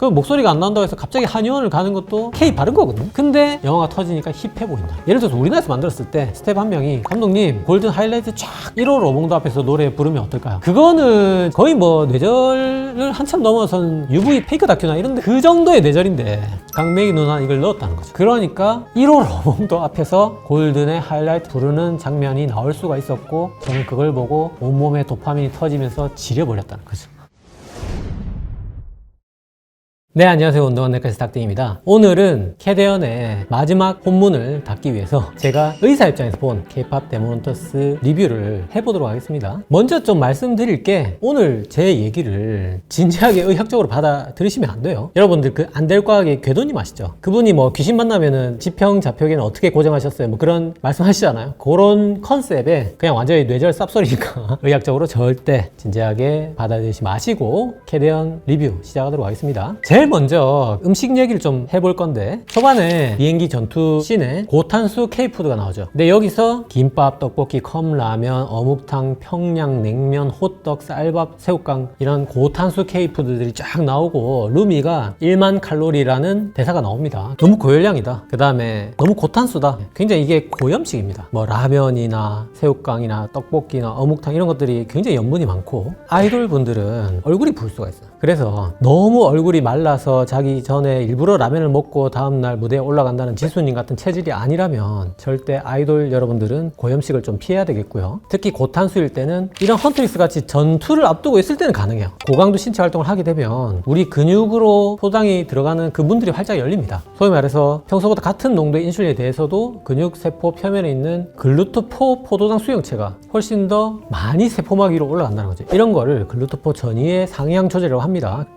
그 목소리가 안 나온다고 해서 갑자기 한의원을 가는 것도 K 바른 거거든요. 근데 영화가 터지니까 힙해 보인다. 예를 들어서 우리나라에서 만들었을 때 스텝 한 명이 감독님 골든 하이라이트 쫙 1호 로봉도 앞에서 노래 부르면 어떨까요? 그거는 거의 뭐 뇌절을 한참 넘어선 UV 페이크 다큐나 이런데 그 정도의 뇌절인데 강매기 누나 이걸 넣었다는 거죠. 그러니까 1호 로봉도 앞에서 골든의 하이라이트 부르는 장면이 나올 수가 있었고 저는 그걸 보고 온몸에 도파민이 터지면서 지려버렸다는 거죠. 네, 안녕하세요. 운동원 내과의 닥팅입니다. 오늘은 캐대언의 마지막 본문을 닫기 위해서 제가 의사 입장에서 본 K-pop 데모넌터스 리뷰를 해보도록 하겠습니다. 먼저 좀 말씀드릴 게 오늘 제 얘기를 진지하게 의학적으로 받아 들으시면 안 돼요. 여러분들 그 안될과학의 궤도님 아시죠? 그분이 뭐 귀신 만나면은 지평, 좌표계는 어떻게 고정하셨어요? 뭐 그런 말씀 하시잖아요. 그런 컨셉에 그냥 완전히 뇌절 쌉소리니까 의학적으로 절대 진지하게 받아들이지 마시고 캐대언 리뷰 시작하도록 하겠습니다. 제일 먼저 음식 얘기를 좀 해볼 건데 초반에 비행기 전투 씬에 고탄수 K푸드가 나오죠. 근데 여기서 김밥, 떡볶이, 컵라면, 어묵탕, 평양, 냉면, 호떡, 쌀밥, 새우깡 이런 고탄수 K푸드들이 쫙 나오고 루미가 1만 칼로리라는 대사가 나옵니다. 너무 고열량이다. 그 다음에 너무 고탄수다. 굉장히 이게 고염식입니다. 뭐 라면이나 새우깡이나 떡볶이나 어묵탕 이런 것들이 굉장히 염분이 많고 아이돌 분들은 얼굴이 부을 수가 있어요. 그래서 너무 얼굴이 말라서 자기 전에 일부러 라면을 먹고 다음날 무대에 올라간다는 지수님 같은 체질이 아니라면 절대 아이돌 여러분들은 고염식을 좀 피해야 되겠고요. 특히 고탄수일 때는 이런 헌트리스 같이 전투를 앞두고 있을 때는 가능해요. 고강도 신체 활동을 하게 되면 우리 근육으로 포장이 들어가는 그 문들이 활짝 열립니다. 소위 말해서 평소보다 같은 농도의 인슐린에 대해서도 근육 세포 표면에 있는 글루토포 포도당 수용체가 훨씬 더 많이 세포막 위로 올라간다는 거죠. 이런 거를 글루토포 전이의 상향 조절이라고 합니다.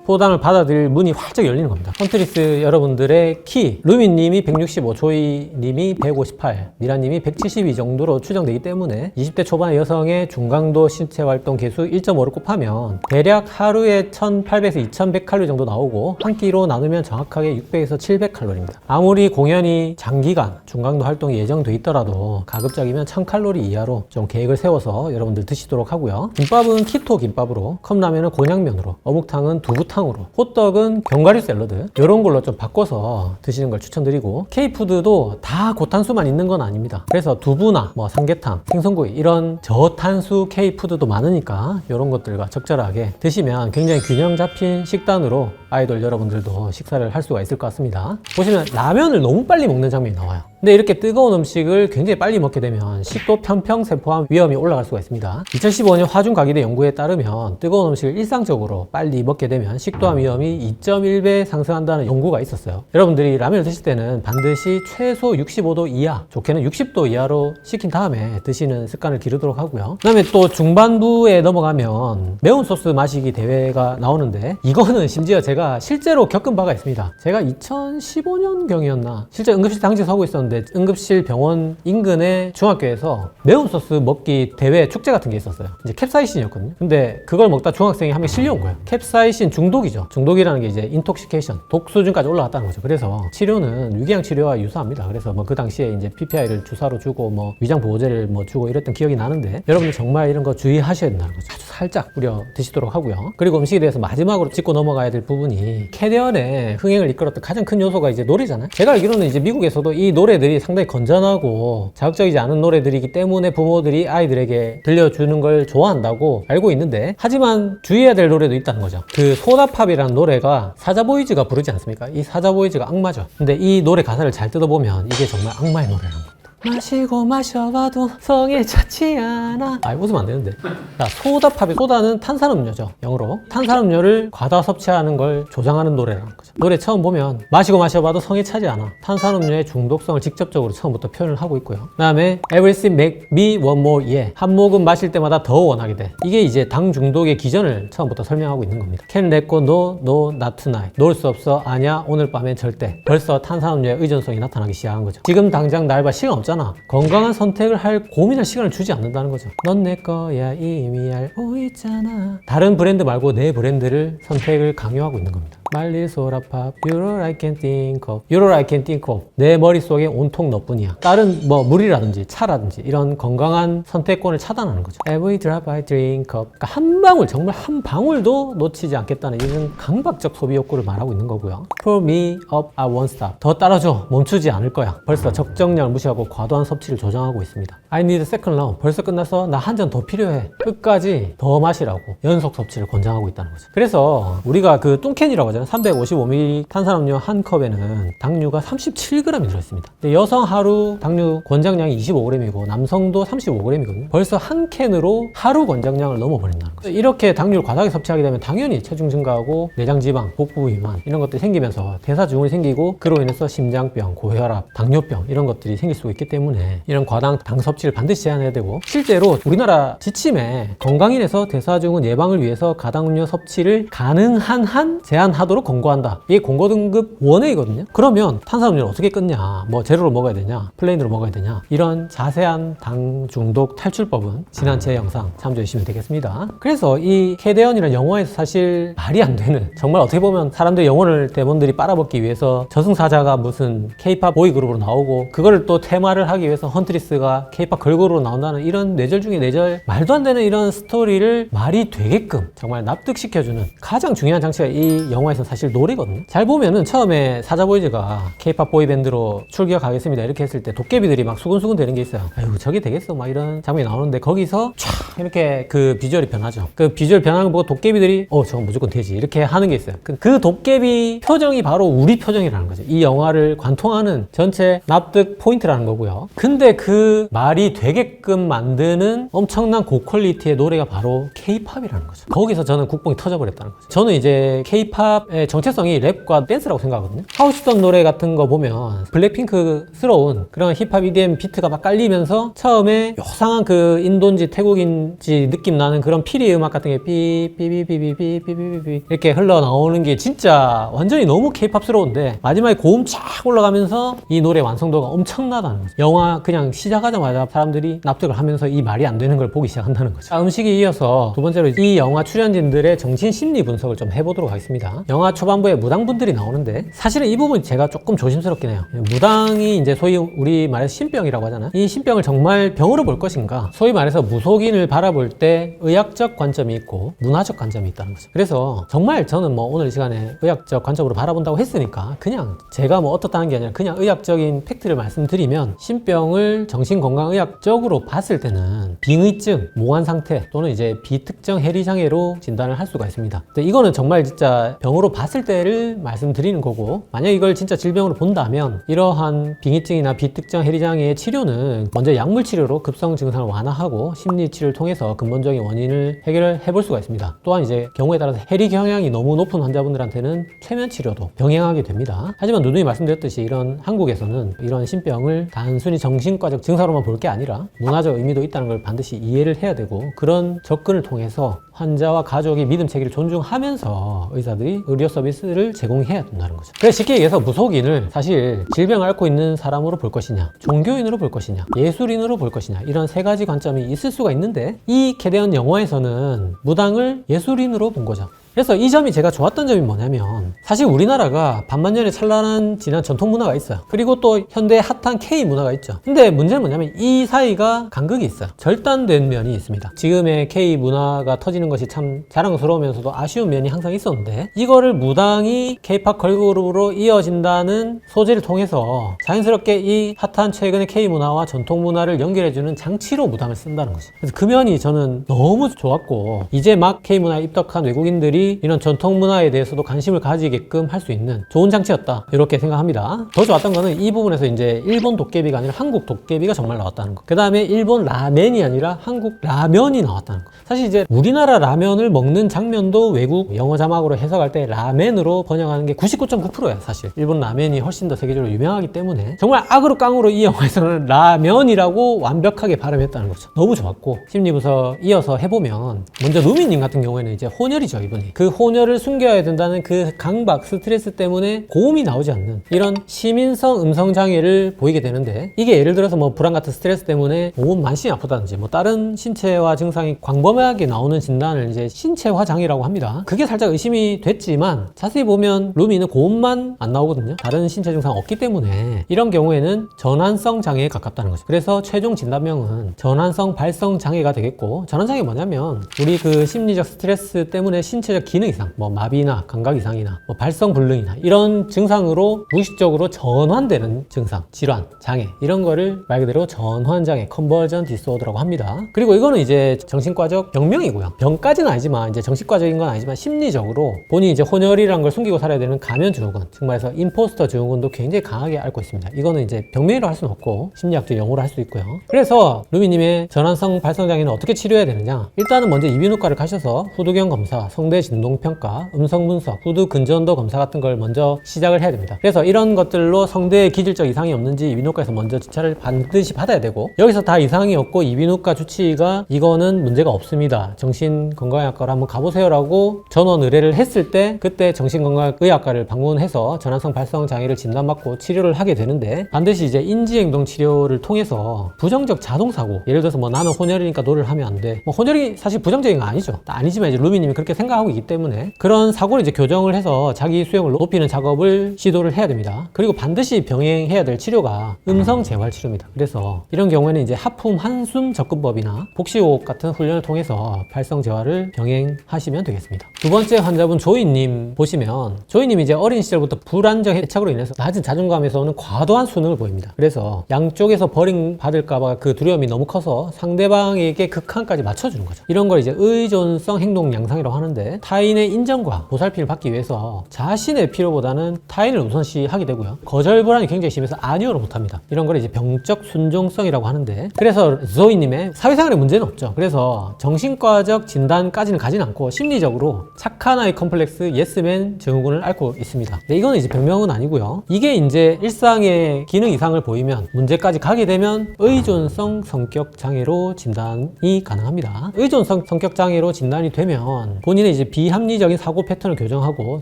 포도당을 받아들일 문이 활짝 열리는 겁니다. 헌트리스 여러분들의 키, 루미님이 165, 조이님이 158, 미라님이 172 정도로 추정되기 때문에 20대 초반의 여성의 중강도 신체 활동 개수 1.5를 곱하면 대략 하루에 1800에서 2100칼로리 정도 나오고 한 끼로 나누면 정확하게 600에서 700칼로리입니다. 아무리 공연이 장기간 중강도 활동이 예정돼 있더라도 가급적이면 1000칼로리 이하로 좀 계획을 세워서 여러분들 드시도록 하고요. 김밥은 키토 김밥으로, 컵라면은 곤약면으로, 어묵탕 은 두부탕으로, 호떡은 견과류 샐러드 이런 걸로 좀 바꿔서 드시는 걸 추천드리고 K푸드도 다 고탄수만 있는 건 아닙니다. 그래서 두부나 뭐 삼계탕, 생선구이 이런 저탄수 K푸드도 많으니까 이런 것들과 적절하게 드시면 굉장히 균형 잡힌 식단으로 아이돌 여러분들도 식사를 할 수가 있을 것 같습니다. 보시면 라면을 너무 빨리 먹는 장면이 나와요. 근데 이렇게 뜨거운 음식을 굉장히 빨리 먹게 되면 식도 편평세포암 위험이 올라갈 수가 있습니다. 2015년 화중과기대 연구에 따르면 뜨거운 음식을 일상적으로 빨리 먹게 되면 식도암 위험이 2.1배 상승한다는 연구가 있었어요. 여러분들이 라면을 드실 때는 반드시 최소 65도 이하, 좋게는 60도 이하로 식힌 다음에 드시는 습관을 기르도록 하고요. 그 다음에 또 중반부에 넘어가면 매운 소스 마시기 대회가 나오는데 이거는 심지어 제가 실제로 겪은 바가 있습니다. 제가 2015년경이었나 실제 응급실 당직에 서고 있었는데 응급실 병원 인근의 중학교에서 매운 소스 먹기 대회 축제 같은 게 있었어요. 이제 캡사이신이었거든요. 근데 그걸 먹다 중학생이 한 명 실려온 거예요. 캡사이신 중독이죠. 중독이라는 게 이제 인톡시케이션, 독 수준까지 올라갔다는 거죠. 그래서 치료는 유기양 치료와 유사합니다. 그래서 뭐 그 당시에 이제 PPI를 주사로 주고 뭐 위장 보호제를 뭐 주고 이랬던 기억이 나는데 여러분들 정말 이런 거 주의하셔야 된다는 거죠. 아주 살짝 뿌려 드시도록 하고요. 그리고 음식에 대해서 마지막으로 짚고 넘어가야 될 부분이 캐대언의 흥행을 이끌었던 가장 큰 요소가 이제 노래잖아요. 제가 알기로는 이제 미국에서도 이 노래 들이 상당히 건전하고 자극적이지 않은 노래들이기 때문에 부모들이 아이들에게 들려주는 걸 좋아한다고 알고 있는데 하지만 주의해야 될 노래도 있다는 거죠. 그 소다팝이라는 노래가 사자보이즈가 부르지 않습니까? 이 사자보이즈가 악마죠. 근데 이 노래 가사를 잘 뜯어보면 이게 정말 악마의 노래라는 겁니다. 마시고 마셔봐도 성에 차지 않아. 아, 웃으면 안 되는데. 자, 소다팝이 소다는 탄산음료죠. 영어로. 탄산음료를 과다 섭취하는 걸 조장하는 노래라는 거죠. 노래 처음 보면 마시고 마셔봐도 성에 차지 않아. 탄산음료의 중독성을 직접적으로 처음부터 표현을 하고 있고요. 그 다음에 Everything make me one more yeah. 한 모금 마실 때마다 더 원하게 돼. 이게 이제 당 중독의 기전을 처음부터 설명하고 있는 겁니다. Can let go, no, no, not tonight. 놓을 수 없어, 아니야, 오늘 밤엔 절대. 벌써 탄산음료의 의존성이 나타나기 시작한 거죠. 지금 당장 날봐 시간 없잖아. 건강한 선택을 할 고민할 시간을 주지 않는다는 거죠. 넌 내 거야 이미 알고 있잖아. 다른 브랜드 말고 내 브랜드를 선택을 강요하고 있는 겁니다. 말리 소라팝 You're all I can think of. You're all I can think of. 내 머릿속에 온통 너뿐이야. 다른 뭐 물이라든지 차라든지 이런 건강한 선택권을 차단하는 거죠. Every drop I drink of. 그러니까 한 방울 정말 한 방울도 놓치지 않겠다는 이런 강박적 소비 욕구를 말하고 있는 거고요. Pull me up I won't stop. 더 따라줘. 멈추지 않을 거야. 벌써 적정량을 무시하고 과도한 섭취를 조장하고 있습니다. I need a second round 벌써 끝나서 나 한 잔 더 필요해. 끝까지 더 마시라고. 연속 섭취를 권장하고 있다는 거죠. 그래서 우리가 그 뚱캔이라고 하잖아요 355ml 탄산음료 한 컵에는 당류가 37g이 들어있습니다. 여성 하루 당류 권장량이 25g이고 남성도 35g이거든요. 벌써 한 캔으로 하루 권장량을 넘어버린다는 거죠. 이렇게 당류를 과다하게 섭취하게 되면 당연히 체중 증가하고 내장 지방, 복부 비만 이런 것들이 생기면서 대사 증후군이 생기고 그로 인해서 심장병, 고혈압, 당뇨병 이런 것들이 생길 수 있기 때문에 이런 과당 당 섭취를 반드시 제한해야 되고 실제로 우리나라 지침에 건강인에서 대사 증후군 예방을 위해서 가당 음료 섭취를 가능한 한 제한하 도록 권고한다. 이게 권고 등급 원회이거든요. 그러면 탄산음료를 어떻게 끊냐? 뭐 제로로 먹어야 되냐? 플레인으로 먹어야 되냐? 이런 자세한 당 중독 탈출법은 지난 제 영상 참조해 주시면 되겠습니다. 그래서 이 캐대언이라는 영화에서 사실 말이 안 되는 정말 어떻게 보면 사람들 영혼을 대본들이 빨아먹기 위해서 저승사자가 무슨 케이팝 보이그룹으로 나오고 그거를 또 테마를 하기 위해서 헌트리스가 케이팝 걸그룹으로 나온다는 이런 뇌절 중에 뇌절 말도 안 되는 이런 스토리를 말이 되게끔 정말 납득시켜주는 가장 중요한 장치가 이 영화에 서 사실 노래거든요. 잘 보면은 처음에 사자보이즈가 케이팝 보이밴드로 출격하겠습니다 이렇게 했을 때 도깨비들이 막 수근수근 되는 게 있어요. 아유 저게 되겠어 막 이런 장면이 나오는데 거기서 촥 이렇게 그 비주얼이 변하죠. 그 비주얼 변하는 거 보고 도깨비들이 어 저건 무조건 되지 이렇게 하는 게 있어요. 그, 그 도깨비 표정이 바로 우리 표정이라는 거죠. 이 영화를 관통하는 전체 납득 포인트라는 거고요. 근데 그 말이 되게끔 만드는 엄청난 고퀄리티의 노래가 바로 케이팝이라는 거죠. 거기서 저는 국뽕이 터져버렸다는 거죠. 저는 이제 케이팝 의 정체성이 랩과 댄스라고 생각하거든요. 하우스던 노래 같은 거 보면 블랙핑크스러운 그런 힙합 EDM 비트가 막 깔리면서 처음에 요상한 그 인도인지 태국인지 느낌 나는 그런 피리 음악 같은 게 삐삐삐삐삐삐삐삐삐 이렇게 흘러나오는 게 진짜 완전히 너무 케이팝스러운데 마지막에 고음 쫙 올라가면서 이 노래 완성도가 엄청나다는 거죠. 영화 그냥 시작하자마자 사람들이 납득을 하면서 이 말이 안 되는 걸 보기 시작한다는 거죠. 음식이 이어서 두 번째로 이 영화 출연진들의 정신 심리 분석을 좀 해보도록 하겠습니다. 영화 초반부에 무당분들이 나오는데 사실은 이 부분이 제가 조금 조심스럽긴 해요. 무당이 이제 소위 우리 말해서 신병이라고 하잖아요. 이 신병을 정말 병으로 볼 것인가? 소위 말해서 무속인을 바라볼 때 의학적 관점이 있고 문화적 관점이 있다는 거죠. 그래서 정말 저는 뭐 오늘 이 시간에 의학적 관점으로 바라본다고 했으니까 그냥 제가 뭐 어떻다는 게 아니라 그냥 의학적인 팩트를 말씀드리면 신병을 정신건강의학적으로 봤을 때는 빙의증, 모환 상태 또는 이제 비특정 해리 장애로 진단을 할 수가 있습니다. 이거는 정말 진짜 병으로 봤을 때를 말씀드리는 거고 만약 이걸 진짜 질병으로 본다면 이러한 빙의증이나 비특정 해리장애의 치료는 먼저 약물 치료로 급성 증상을 완화하고 심리 치료를 통해서 근본적인 원인을 해결을 해볼 수가 있습니다. 또한 이제 경우에 따라서 해리 경향이 너무 높은 환자분들한테는 최면 치료도 병행하게 됩니다. 하지만 누누이 말씀드렸듯이 이런 한국에서는 이런 신병을 단순히 정신과적 증상으로만 볼 게 아니라 문화적 의미도 있다는 걸 반드시 이해를 해야 되고 그런 접근을 통해서 환자와 가족이 믿음 체계를 존중하면서 의사들이 의료 서비스를 제공해야 된다는 거죠. 그래서 쉽게 얘기해서 무속인을 사실 질병을 앓고 있는 사람으로 볼 것이냐, 종교인으로 볼 것이냐, 예술인으로 볼 것이냐 이런 세 가지 관점이 있을 수가 있는데 이 캐대언 영화에서는 무당을 예술인으로 본 거죠. 그래서 이 점이 제가 좋았던 점이 뭐냐면 사실 우리나라가 반만년에 찬란한 지난 전통 문화가 있어요. 그리고 또 현대 핫한 K 문화가 있죠. 근데 문제는 뭐냐면 이 사이가 간극이 있어요. 절단된 면이 있습니다. 지금의 K 문화가 터지는 것이 참 자랑스러우면서도 아쉬운 면이 항상 있었는데 이거를 무당이 K-팝 걸그룹으로 이어진다는 소재를 통해서 자연스럽게 이 핫한 최근의 K 문화와 전통 문화를 연결해주는 장치로 무당을 쓴다는 거죠. 그래서 그 면이 저는 너무 좋았고 이제 막 K 문화에 입덕한 외국인들이 이런 전통 문화에 대해서도 관심을 가지게끔 할 수 있는 좋은 장치였다 이렇게 생각합니다. 더 좋았던 거는 이 부분에서 이제 일본 도깨비가 아니라 한국 도깨비가 정말 나왔다는 거. 그 다음에 일본 라멘이 아니라 한국 라면이 나왔다는 거. 사실 이제 우리나라 라면을 먹는 장면도 외국 영어 자막으로 해석할 때 라멘으로 번역하는 게 99.9%야 사실. 일본 라멘이 훨씬 더 세계적으로 유명하기 때문에 정말 악으로 깡으로 이 영화에서는 라면이라고 완벽하게 발음했다는 거죠. 너무 좋았고 심리부서 이어서 해보면 먼저 루미님 같은 경우에는 이제 혼혈이죠 이분이 그 혼혈을 숨겨야 된다는 그 강박, 스트레스 때문에 고음이 나오지 않는 이런 시민성 음성 장애를 보이게 되는데 이게 예를 들어서 뭐 불안 같은 스트레스 때문에 고음 만신이 아프다든지 뭐 다른 신체화 증상이 광범위하게 나오는 진단을 이제 신체화 장애라고 합니다. 그게 살짝 의심이 됐지만 자세히 보면 루미는 고음만 안 나오거든요. 다른 신체 증상 없기 때문에 이런 경우에는 전환성 장애에 가깝다는 거죠. 그래서 최종 진단명은 전환성 발성 장애가 되겠고 전환 장애 뭐냐면 우리 그 심리적 스트레스 때문에 신체적 기능 이상, 뭐 마비나 감각 이상이나 뭐 발성 불능이나 이런 증상으로 무의식적으로 전환되는 증상, 질환, 장애 이런 거를 말 그대로 전환 장애, 컨버전 디스오더라고 합니다. 그리고 이거는 이제 정신과적 병명이고요. 병까지는 아니지만 이제 정신과적인 건 아니지만 심리적으로 본인이 이제 혼혈이라는 걸 숨기고 살아야 되는 가면 증후군, 즉 말해서 임포스터 증후군도 굉장히 강하게 앓고 있습니다. 이거는 이제 병명이라고 할 수는 없고 심리학적 용어로 할 수 있고요. 그래서 루미님의 전환성 발성 장애는 어떻게 치료해야 되느냐? 일단은 먼저 이비인후과를 가셔서 후두경 검사, 성대 진동 평가, 음성 분석, 후두 근전도 검사 같은 걸 먼저 시작을 해야 됩니다. 그래서 이런 것들로 성대에 기질적 이상이 없는지 이비인후과에서 먼저 진찰을 반드시 받아야 되고 여기서 다 이상이 없고 이비인후과 주치의가 이거는 문제가 없습니다. 정신건강의학과로 한번 가보세요라고 전원 의뢰를 했을 때 그때 정신건강의학과를 방문해서 전환성 발성 장애를 진단받고 치료를 하게 되는데 반드시 이제 인지행동 치료를 통해서 부정적 자동사고 예를 들어서 뭐 나는 혼혈이니까 너를 하면 안 돼. 뭐 혼혈이 사실 부정적인 건 아니죠. 아니지만 이제 루미님이 그렇게 생각하고 있기 때문에 그런 사고를 이제 교정을 해서 자기 수용을 높이는 작업을 시도를 해야 됩니다. 그리고 반드시 병행해야 될 치료가 음성 재활 치료입니다. 그래서 이런 경우에는 이제 하품 한숨 접근법이나 복식호흡 같은 훈련을 통해서 발성 재활을 병행하시면 되겠습니다. 두 번째 환자분 조이님 보시면 조이님이 이제 어린 시절부터 불안정 해착으로 인해서 낮은 자존감에서 오는 과도한 수능을 보입니다. 그래서 양쪽에서 버림받을까봐 그 두려움이 너무 커서 상대방에게 극한까지 맞춰주는 거죠. 이런 걸 이제 의존성 행동 양상이라고 하는데 타인의 인정과 보살핌을 받기 위해서 자신의 필요보다는 타인을 우선시하게 되고요. 거절 불안이 굉장히 심해서 아니오를 못합니다. 이런 걸 이제 병적 순종성이라고 하는데 그래서 조이님의 사회생활에 문제는 없죠. 그래서 정신과적 진단까지는 가진 않고 심리적으로 착한 아이 컴플렉스 예스맨 증후군을 앓고 있습니다. 네, 이거는 이제 병명은 아니고요. 이게 이제 일상의 기능 이상을 보이면 문제까지 가게 되면 의존성 성격 장애로 진단이 가능합니다. 의존성 성격 장애로 진단이 되면 본인의 이제 비합리적인 사고 패턴을 교정하고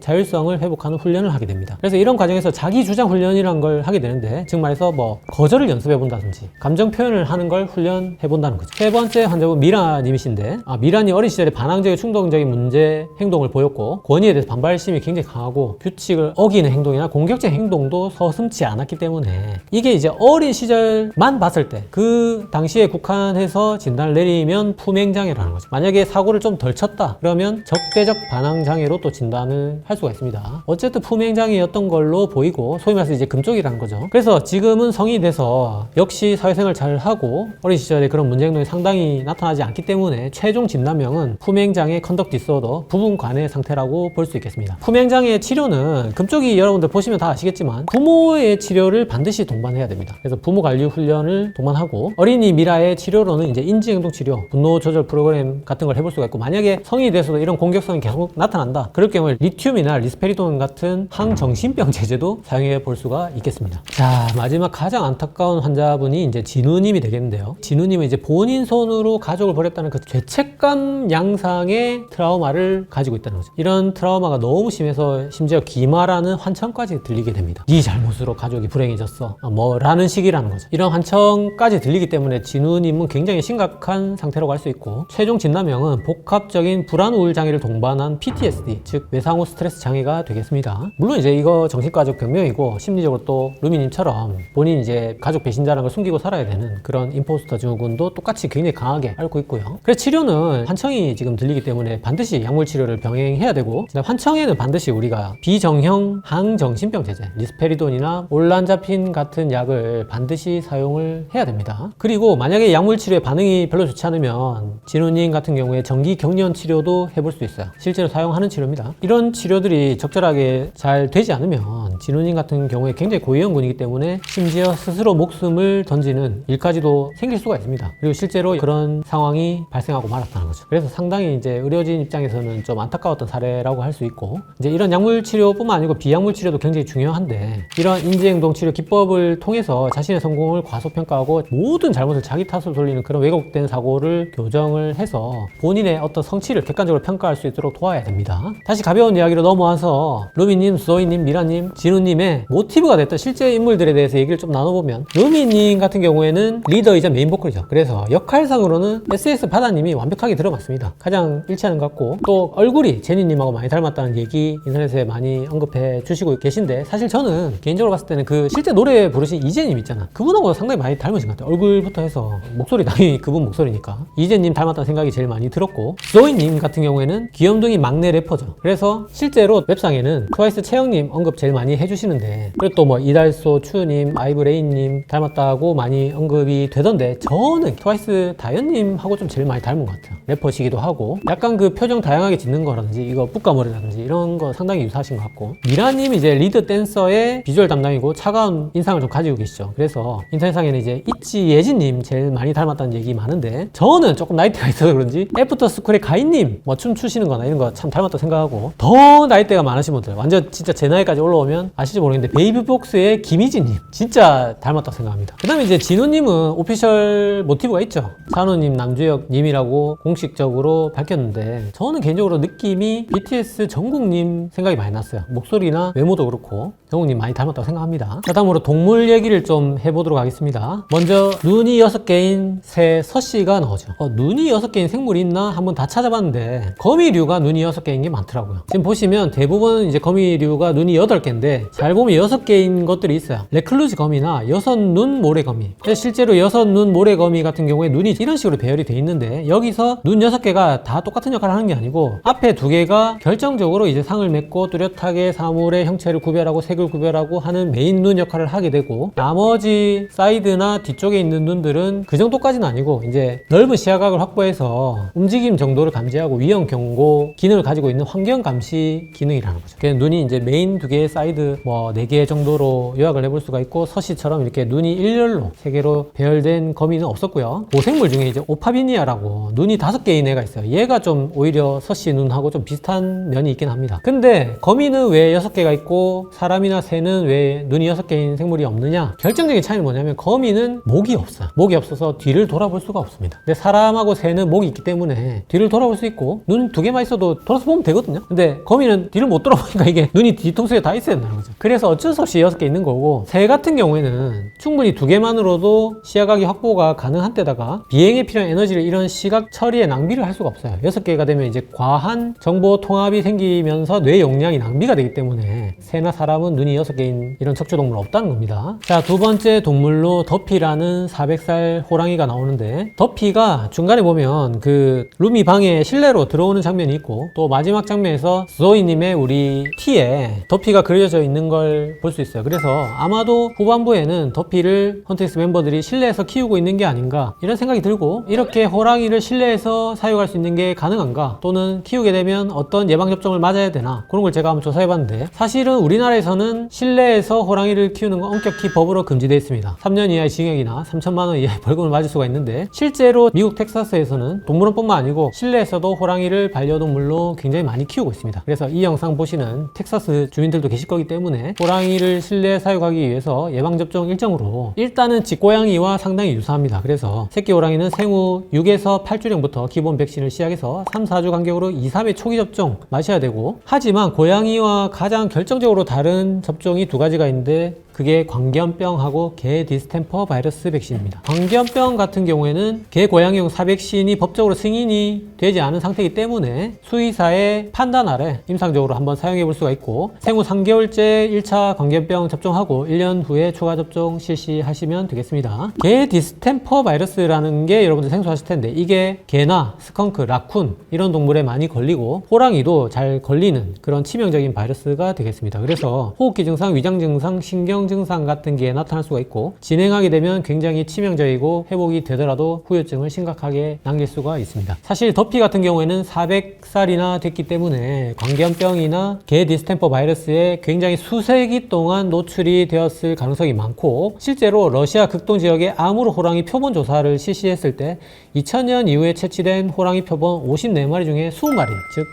자율성을 회복하는 훈련을 하게 됩니다. 그래서 이런 과정에서 자기 주장 훈련이란 걸 하게 되는데 즉 말해서 뭐 거절을 연습해 본다든지 감정 표현을 하는 걸 훈련해 본다는 거죠. 세 번째 환자분 미라님이신데 아, 미라님 어린 시절에 반항적인 충동적인 문제 행동을 보였고 권위에 대해서 반발심이 굉장히 강하고 규칙을 어기는 행동이나 공격적 행동도 서슴지 않았기 때문에 이게 이제 어린 시절만 봤을 때 그 당시에 국한해서 진단을 내리면 품행장애라는 거죠. 만약에 사고를 좀 덜 쳤다 그러면 적대 적 반항장애로 또 진단을 할 수가 있습니다. 어쨌든 품행장애였던 걸로 보이고 소위 말해서 이제 금쪽이라는 거죠. 그래서 지금은 성인이 돼서 역시 사회생활 잘 하고 어린 시절에 그런 문제 행동이 상당히 나타나지 않기 때문에 최종 진단명은 품행장애 컨덕 디스오더 부분 관해 상태라고 볼 수 있겠습니다. 품행장애 치료는 금쪽이 여러분들 보시면 다 아시겠지만 부모의 치료를 반드시 동반해야 됩니다. 그래서 부모 관리 훈련을 동반하고 어린이 미라의 치료로는 이제 인지행동 치료, 분노 조절 프로그램 같은 걸 해볼 수가 있고 만약에 성인이 돼서도 이런 공격 성이 계속 나타난다. 그럴 경우에 리튬이나 리스페리돈 같은 항정신병 제제도 사용해 볼 수가 있겠습니다. 자 마지막 가장 안타까운 환자분이 이제 진우님이 되겠는데요. 진우님은 이제 본인 손으로 가족을 버렸다는 그 죄책감 양상의 트라우마를 가지고 있다는 거죠. 이런 트라우마가 너무 심해서 심지어 기마라는 환청까지 들리게 됩니다. 네 잘못으로 가족이 불행해졌어. 아, 뭐라는 식이라는 거죠. 이런 환청까지 들리기 때문에 진우님은 굉장히 심각한 상태라고 할 수 있고 최종 진단명은 복합적인 불안 우울 장애를 동반 한 PTSD 즉 외상 후 스트레스 장애가 되겠습니다. 물론 이제 이거 정신과적 병명이고 심리적으로 또 루미님처럼 본인 이제 가족 배신자라는 걸 숨기고 살아야 되는 그런 임포스터 증후군도 똑같이 굉장히 강하게 앓고 있고요. 그래서 치료는 환청이 지금 들리기 때문에 반드시 약물 치료를 병행해야 되고 환청에는 반드시 우리가 비정형 항정신병 제제 리스페리돈이나 올란자핀 같은 약을 반드시 사용을 해야 됩니다. 그리고 만약에 약물 치료에 반응이 별로 좋지 않으면 진우님 같은 경우에 전기 경련 치료도 해볼 수 있어요. 실제로 사용하는 치료입니다. 이런 치료들이 적절하게 잘 되지 않으면 진우님 같은 경우에 굉장히 고위험군이기 때문에 심지어 스스로 목숨을 던지는 일까지도 생길 수가 있습니다. 그리고 실제로 그런 상황이 발생하고 말았다는 거죠. 그래서 상당히 이제 의료진 입장에서는 좀 안타까웠던 사례라고 할 수 있고 이제 이런 약물 치료뿐만 아니고 비약물 치료도 굉장히 중요한데 이런 인지행동 치료 기법을 통해서 자신의 성공을 과소평가하고 모든 잘못을 자기 탓으로 돌리는 그런 왜곡된 사고를 교정을 해서 본인의 어떤 성취를 객관적으로 평가할 수 있도록 도와야 됩니다. 다시 가벼운 이야기로 넘어와서 루미님, 수호이님, 미라님, 진우님의 모티브가 됐던 실제 인물들에 대해서 얘기를 좀 나눠보면 루미님 같은 경우에는 리더이자 메인 보컬이죠. 그래서 역할상으로는 SS 바다님이 완벽하게 들어맞습니다. 가장 일치하는 것 같고 또 얼굴이 제니님하고 많이 닮았다는 얘기 인터넷에 많이 언급해 주시고 계신데 사실 저는 개인적으로 봤을 때는 그 실제 노래 부르신 이재님 있잖아. 그분하고 상당히 많이 닮으신 것 같아요. 얼굴부터 해서 목소리 당연히 그분 목소리니까 이재님 닮았다는 생각이 제일 많이 들었고 조이님 같은 경우에는 귀 염둥이 막내 래퍼죠. 그래서 실제로 웹상에는 트와이스 채영님 언급 제일 많이 해주시는데 그리고 또 뭐 이달소 추님 아이브레인님 닮았다고 많이 언급이 되던데 저는 트와이스 다현님하고 좀 제일 많이 닮은 것 같아요. 래퍼시기도 하고 약간 그 표정 다양하게 짓는 거라든지 이거 뿌까머리라든지 이런 거 상당히 유사하신 것 같고 미라님 이제 리드 댄서의 비주얼 담당이고 차가운 인상을 좀 가지고 계시죠. 그래서 인터넷상에는 이제 있지 예진님 제일 많이 닮았다는 얘기 많은데 저는 조금 나이대가 있어서 그런지 애프터 스쿨의 가인님 뭐 춤 추시는 거나 이런 거 참 닮았다 생각하고 더 나이대가 많으신 분들 완전 진짜 제 나이까지 올라오면 아실지 모르겠는데 베이비복스의 김희진님 진짜 닮았다고 생각합니다. 그 다음에 이제 진우님은 오피셜 모티브가 있죠. 산우님, 남주혁님이라고 공식적으로 밝혔는데 저는 개인적으로 느낌이 BTS 정국님 생각이 많이 났어요. 목소리나 외모도 그렇고 정국님 많이 닮았다고 생각합니다. 자 다음으로 동물 얘기를 좀 해보도록 하겠습니다. 먼저 눈이 여섯 개인 새 서씨가 나오죠. 어, 눈이 여섯 개인 생물이 있나 한번 다 찾아봤는데 거미류 가 눈이 여섯 개인 게 많더라고요. 지금 보시면 대부분 이제 거미류가 눈이 여덟 개인데 잘 보면 여섯 개인 것들이 있어요. 레클루즈 거미나 여섯 눈 모래거미. 실제로 여섯 눈 모래거미 같은 경우에 눈이 이런 식으로 배열이 돼 있는데 여기서 눈 여섯 개가 다 똑같은 역할을 하는 게 아니고 앞에 두 개가 결정적으로 이제 상을 맺고 뚜렷하게 사물의 형체를 구별하고 색을 구별하고 하는 메인 눈 역할을 하게 되고 나머지 사이드나 뒤쪽에 있는 눈들은 그 정도까지는 아니고 이제 넓은 시야각을 확보해서 움직임 정도를 감지하고 위험 경고 기능을 가지고 있는 환경 감시 기능이라는 거죠. 눈이 이제 메인 두 개의 사이드 뭐 네 개 정도로 요약을 해볼 수가 있고 서시처럼 이렇게 눈이 일렬로 세 개로 배열된 거미는 없었고요. 고생물 중에 이제 오파비니아라고 눈이 다섯 개인 애가 있어요. 얘가 좀 오히려 서시 눈하고 좀 비슷한 면이 있긴 합니다. 근데 거미는 왜 여섯 개가 있고 사람이나 새는 왜 눈이 여섯 개인 생물이 없느냐? 결정적인 차이는 뭐냐면 거미는 목이 없어요. 목이 없어서 뒤를 돌아볼 수가 없습니다. 근데 사람하고 새는 목이 있기 때문에 뒤를 돌아볼 수 있고 눈 두 개만 있어도 돌아서 보면 되거든요. 근데 거미는 뒤를 못 돌아보니까 이게 눈이 뒤통수에 다 있어야 된다는 거죠. 그래서 어쩔 수 없이 여섯 개 있는 거고 새 같은 경우에는 충분히 두 개만으로도 시야각이 확보가 가능한 데다가 비행에 필요한 에너지를 이런 시각 처리에 낭비를 할 수가 없어요. 여섯 개가 되면 이제 과한 정보 통합이 생기면서 뇌 용량이 낭비가 되기 때문에 새나 사람은 눈이 여섯 개인 이런 척추 동물 없다는 겁니다. 자, 두 번째 동물로 더피라는 400살 호랑이가 나오는데 더피가 중간에 보면 그 루미 방에 실내로 들어오는 장면이 있고 또 마지막 장면에서 스도이님의 우리 티에 더피가 그려져 있는 걸 볼 수 있어요. 그래서 아마도 후반부에는 더피를 헌트엑스 멤버들이 실내에서 키우고 있는 게 아닌가 이런 생각이 들고 이렇게 호랑이를 실내에서 사육할 수 있는 게 가능한가 또는 키우게 되면 어떤 예방접종을 맞아야 되나 그런 걸 제가 한번 조사해봤는데 사실은 우리나라에서는 실내에서 호랑이를 키우는 건 엄격히 법으로 금지되어 있습니다. 3년 이하의 징역이나 3천만 원 이하의 벌금을 맞을 수가 있는데 실제로 미국 텍사스에서는 동물원뿐만 아니고 실내에서도 호랑이를 반려 동물로 굉장히 많이 키우고 있습니다. 그래서 이 영상 보시는 텍사스 주민들도 계실 거기 때문에 호랑이를 실내에 사육하기 위해서 예방접종 일정으로 일단은 집고양이와 상당히 유사합니다. 그래서 새끼 호랑이는 생후 6에서 8주령부터 기본 백신을 시작해서 3, 4주 간격으로 2, 3회 초기 접종 마셔야 되고 하지만 고양이와 가장 결정적으로 다른 접종이 두 가지가 있는데 그게 광견병하고 개 디스템퍼 바이러스 백신입니다. 광견병 같은 경우에는 개 고양이용 사백신이 법적으로 승인이 되지 않은 상태이기 때문에 수의사의 판단 아래 임상적으로 한번 사용해 볼 수가 있고 생후 3개월째 1차 광견병 접종하고 1년 후에 추가 접종 실시하시면 되겠습니다. 개 디스템퍼 바이러스라는 게 여러분들 생소하실 텐데 이게 개나 스컹크, 라쿤 이런 동물에 많이 걸리고 호랑이도 잘 걸리는 그런 치명적인 바이러스가 되겠습니다. 그래서 호흡기 증상, 위장 증상, 신경 증상 같은 게 나타날 수가 있고 진행하게 되면 굉장히 치명적이고 회복이 되더라도 후유증을 심각하게 남길 수가 있습니다. 사실 더피 같은 경우에는 400살이나 됐기 때문에 광견병이나 개 디스템퍼 바이러스에 굉장히 수세기 동안 노출이 되었을 가능성이 많고 실제로 러시아 극동 지역의 아무르 호랑이 표본 조사를 실시했을 때 2000년 이후에 채취된 호랑이 표본 54마리 중에 20마리 즉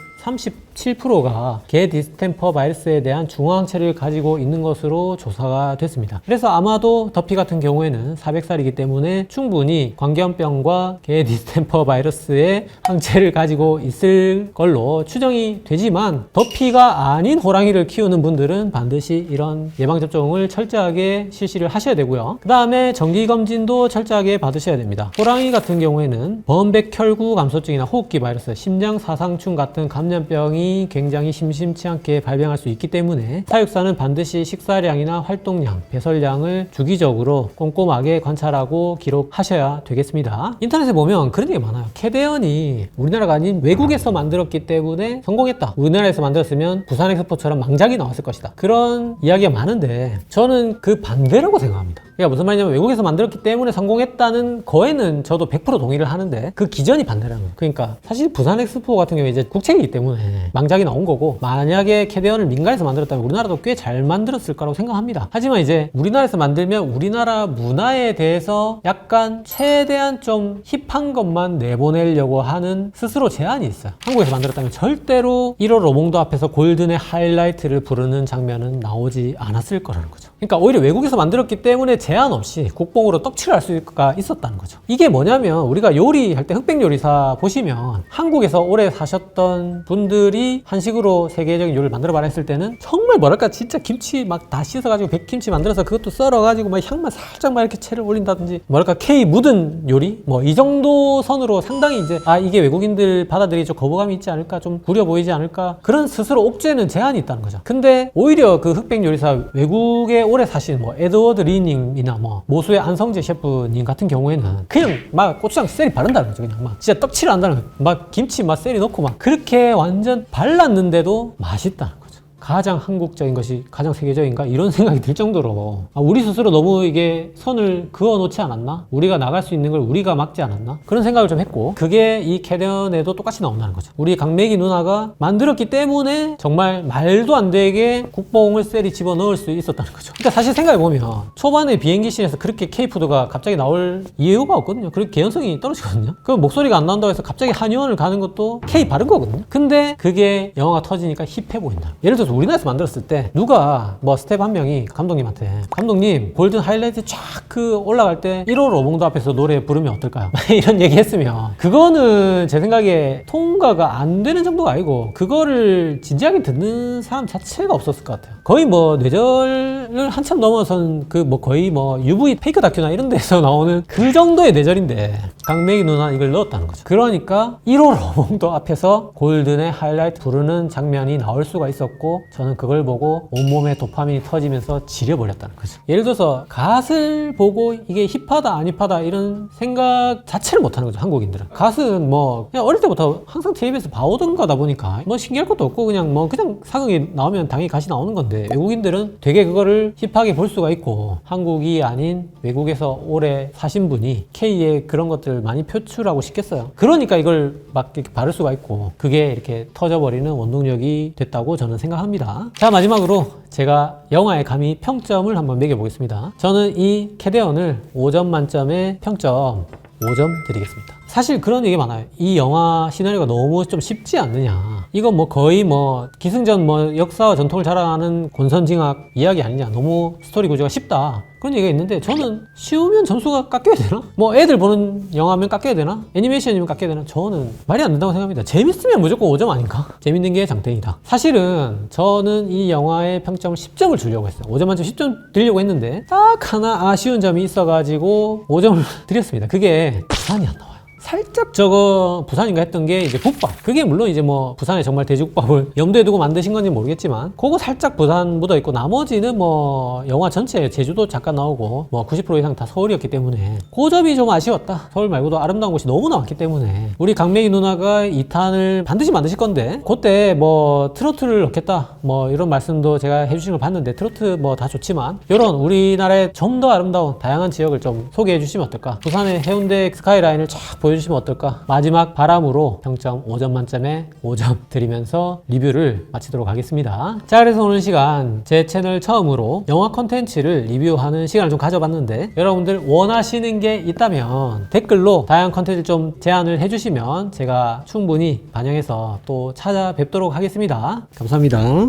37%가 개 디스템퍼 바이러스에 대한 중화항체를 가지고 있는 것으로 조사가 됐습니다. 그래서 아마도 더피 같은 경우에는 400살이기 때문에 충분히 광견병과 개 디스템퍼 바이러스의 항체를 가지고 있을 걸로 추정이 되지만 더피가 아닌 호랑이를 키우는 분들은 반드시 이런 예방접종을 철저하게 실시를 하셔야 되고요. 그 다음에 정기검진도 철저하게 받으셔야 됩니다. 호랑이 같은 경우에는 범백혈구 감소증이나 호흡기 바이러스, 심장 사상충 같은 감염병이 굉장히 심심치 않게 발병할 수 있기 때문에 사육사는 반드시 식사량이나 활동량, 배설량을 주기적으로 꼼꼼하게 관찰하고 기록하셔야 되겠습니다. 인터넷에 보면 그런 얘기 많아요. 캐대언이 우리나라가 아닌 외국에서 만들었기 때문에 성공했다. 우리나라에서 만들었으면 부산 엑스포처럼 망작이 나왔을 것이다. 그런 이야기가 많은데 저는 그 반대라고 생각합니다. 그러니까 무슨 말이냐면 외국에서 만들었기 때문에 성공했다는 거에는 저도 100% 동의를 하는데 그 기전이 반대라는 거예요. 그러니까 사실 부산 엑스포 같은 경우에 이제 국책이기 때문에 망작이 나온 거고 만약에 캐대언을 민간에서 만들었다면 우리나라도 꽤 잘 만들었을 거라고 생각합니다. 하지만 이제 우리나라에서 만들면 우리나라 문화에 대해서 약간 최대한 좀 힙한 것만 내보내려고 하는 스스로 제한이 있어요. 한국에서 만들었다면 절대로 1호 로몽도 앞에서 골든의 하이라이트를 부르는 장면은 나오지 않았을 거라는 거죠. 그러니까 오히려 외국에서 만들었기 때문에 제한 없이 국뽕으로 떡칠을 할 수가 있었다는 거죠. 이게 뭐냐면 우리가 요리할 때 흑백 요리사 보시면 한국에서 오래 사셨던 분들이 한식으로 세계적인 요리를 만들어 봐라 했을 때는 정말 뭐랄까 진짜 김치 막 다 씻어가지고 백김치 만들어서 그것도 썰어가지고 막 향만 살짝 막 이렇게 채를 올린다든지 뭐랄까 K 묻은 요리 뭐 이 정도 선으로 상당히 이제 아 이게 외국인들 받아들이 좀 거부감이 있지 않을까 좀 구려 보이지 않을까 그런 스스로 옥죄는 제한이 있다는 거죠. 근데 오히려 그 흑백 요리사 외국에 오래 사신 뭐 에드워드 리 님이나 뭐 모수의 안성재 셰프님 같은 경우에는 그냥 막 고추장 셀이 바른다는 거죠. 그냥 막 진짜 떡칠을 한다는 거예요. 막 김치 막 셀이 넣고 막 그렇게 완전 발랐는데도 맛있다는 거죠. 가장 한국적인 것이 가장 세계적인가? 이런 생각이 들 정도로. 아, 우리 스스로 너무 이게 선을 그어 놓지 않았나? 우리가 나갈 수 있는 걸 우리가 막지 않았나? 그런 생각을 좀 했고 그게 이 캐den에도 똑같이 나온다는 거죠. 우리 강매기 누나가 만들었기 때문에 정말 말도 안 되게 국뽕을 셀이 집어 넣을 수 있었다는 거죠. 그러니까 사실 생각해 보면 초반에 비행기실에서 그렇게 K푸드가 갑자기 나올 이유가 없거든요. 그리고 개연성이 떨어지거든요. 그 목소리가 안 나온다고 해서 갑자기 한의원을 가는 것도 K 바른 거거든요. 근데 그게 영화가 터지니까 힙해 보인다. 예를 들어 서 우리나라에서 만들었을 때 누가 뭐 스텝 한 명이 감독님한테 감독님 골든 하이라이트 쫙 그 올라갈 때 1호 로봉도 앞에서 노래 부르면 어떨까요? 이런 얘기 했으면 그거는 제 생각에 통과가 안 되는 정도가 아니고 그거를 진지하게 듣는 사람 자체가 없었을 것 같아요 거의 뭐 뇌절을 한참 넘어선 그 뭐 거의 뭐 UV 페이크 다큐나 이런 데서 나오는 그 정도의 뇌절인데 강매기 누나 이걸 넣었다는 거죠 그러니까 1호 로봉도 앞에서 골든의 하이라이트 부르는 장면이 나올 수가 있었고 저는 그걸 보고 온몸에 도파민이 터지면서 지려버렸다는 거죠. 예를 들어서 갓을 보고 이게 힙하다 안 힙하다 이런 생각 자체를 못하는 거죠. 한국인들은. 갓은 뭐 그냥 어릴 때부터 항상 TV에서 봐오던 거다 보니까 뭐 신기할 것도 없고 그냥 뭐 그냥 사극이 나오면 당연히 갓이 나오는 건데 외국인들은 되게 그거를 힙하게 볼 수가 있고 한국이 아닌 외국에서 오래 사신 분이 K의 그런 것들을 많이 표출하고 싶겠어요. 그러니까 이걸 막 이렇게 바를 수가 있고 그게 이렇게 터져버리는 원동력이 됐다고 저는 생각합니다. 자 마지막으로 제가 영화의 감히 평점을 한번 매겨보겠습니다. 저는 이 캐데언을 5점 만점에 평점 5점 드리겠습니다. 사실 그런 얘기 많아요. 이 영화 시나리오가 너무 좀 쉽지 않느냐. 이건 뭐 거의 뭐 기승전 뭐 역사와 전통을 자랑하는 권선징악 이야기 아니냐. 너무 스토리 구조가 쉽다. 그런 얘기가 있는데 저는 쉬우면 점수가 깎여야 되나? 뭐 애들 보는 영화면 깎여야 되나? 애니메이션이면 깎여야 되나? 저는 말이 안 된다고 생각합니다. 재밌으면 무조건 5점 아닌가? 재밌는 게 장땡이다. 사실은 저는 이 영화의 평점을 10점을 주려고 했어요. 5점 만점 10점 드리려고 했는데 딱 하나 아쉬운 점이 있어가지고 5점을 드렸습니다. 그게 부산이 안 나와요. 살짝 저거 부산인가 했던 게 이제 국밥. 그게 물론 이제 뭐 부산에 정말 돼지국밥을 염두에 두고 만드신 건지 모르겠지만 그거 살짝 부산 묻어 있고 나머지는 뭐 영화 전체에 제주도 잠깐 나오고 뭐 90% 이상 다 서울이었기 때문에 그 점이 좀 아쉬웠다. 서울 말고도 아름다운 곳이 너무나 많기 때문에 우리 강명희 누나가 2탄을 반드시 만드실 건데 그때 뭐 트로트를 넣겠다 뭐 이런 말씀도 제가 해주신 걸 봤는데 트로트 뭐 다 좋지만 이런 우리나라의 좀 더 아름다운 다양한 지역을 좀 소개해 주시면 어떨까 부산의 해운대 스카이라인을 쫙 보여주시면 어떨까? 마지막 바람으로 평점 5점 만점에 5점 드리면서 리뷰를 마치도록 하겠습니다. 자 그래서 오늘 시간 제 채널 처음으로 영화 컨텐츠를 리뷰하는 시간을 좀 가져봤는데 여러분들 원하시는 게 있다면 댓글로 다양한 컨텐츠 좀 제안을 해주시면 제가 충분히 반영해서 또 찾아뵙도록 하겠습니다. 감사합니다